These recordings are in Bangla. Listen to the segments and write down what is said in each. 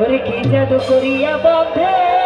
ওরে কি জাদু করিয়া বন্ধে?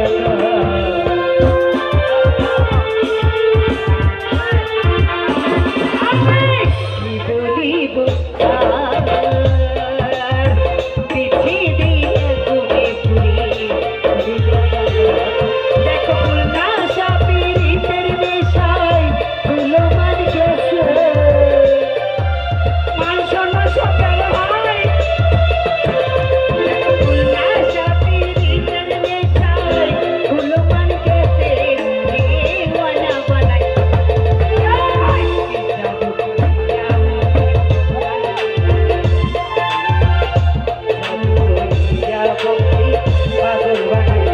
Yeah. Bye.